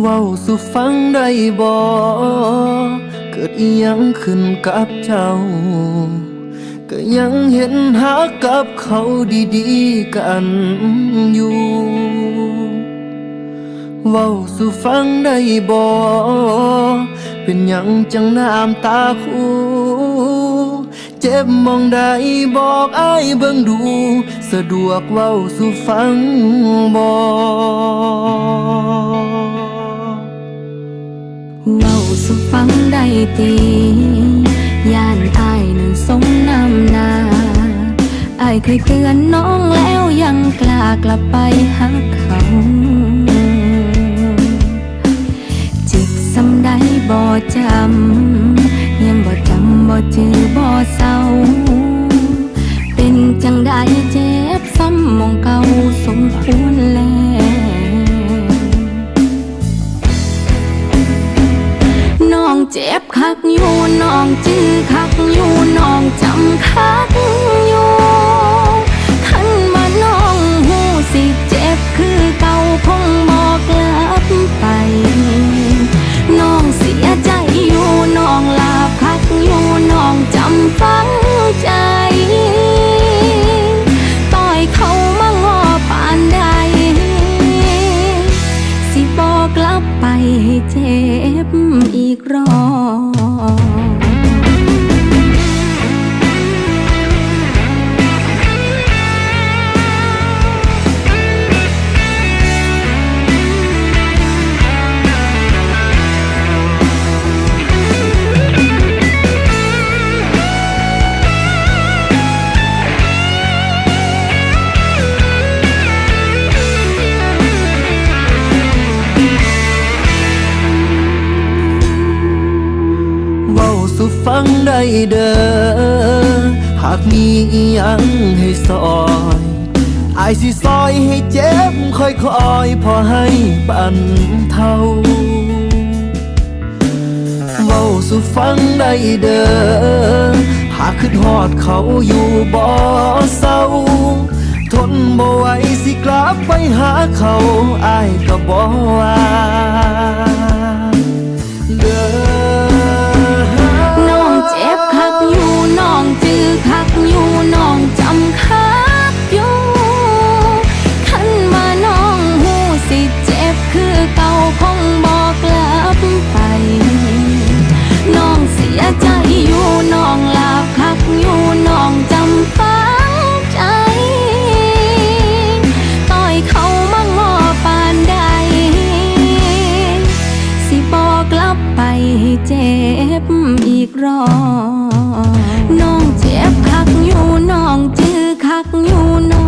เว้าสู่ฟังได้บ่เกิดอียังขึ้นกับเจ้า ก็ยังเห็นหักกับเขาดีๆกันอยู่เว้าสู่ฟังได้บ่เป็นยังจังน้ำตาคูเจ็บมองใดบอกอ้ายเบิ่งดู สะดวกเว้าสู่ฟังบ่ เว้าสุฟังได้ตีย่านอายนั้นสมน้ำนาอายเคยเตือนน้องแล้วยังกล้ากลับไปหาเขา เจ็บคักอยู่น้องจื้อคักอยู่น้องจำคัก ฟังได้เด้อ หากมีอียังให้ซอยอายสิซอยให้เจ็บค่อยๆพอให้ปันเท่าเว้าสู่ฟังได้เด้อ หากคิดฮอดเขาอยู่บ่อเศร้า ทนบ่ไหวสิกลับไปหาเขาอายก็บ่ับไปให้เจ็บอีกรอบน้องเจ็บคักอยู่น้องจื้อคักอยู่น้อง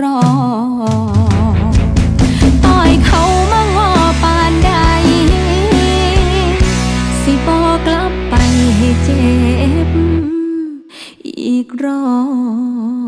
รอต่อยเขามางอปานใด สิบอกกลับไปให้เจ็บ อีกรอบ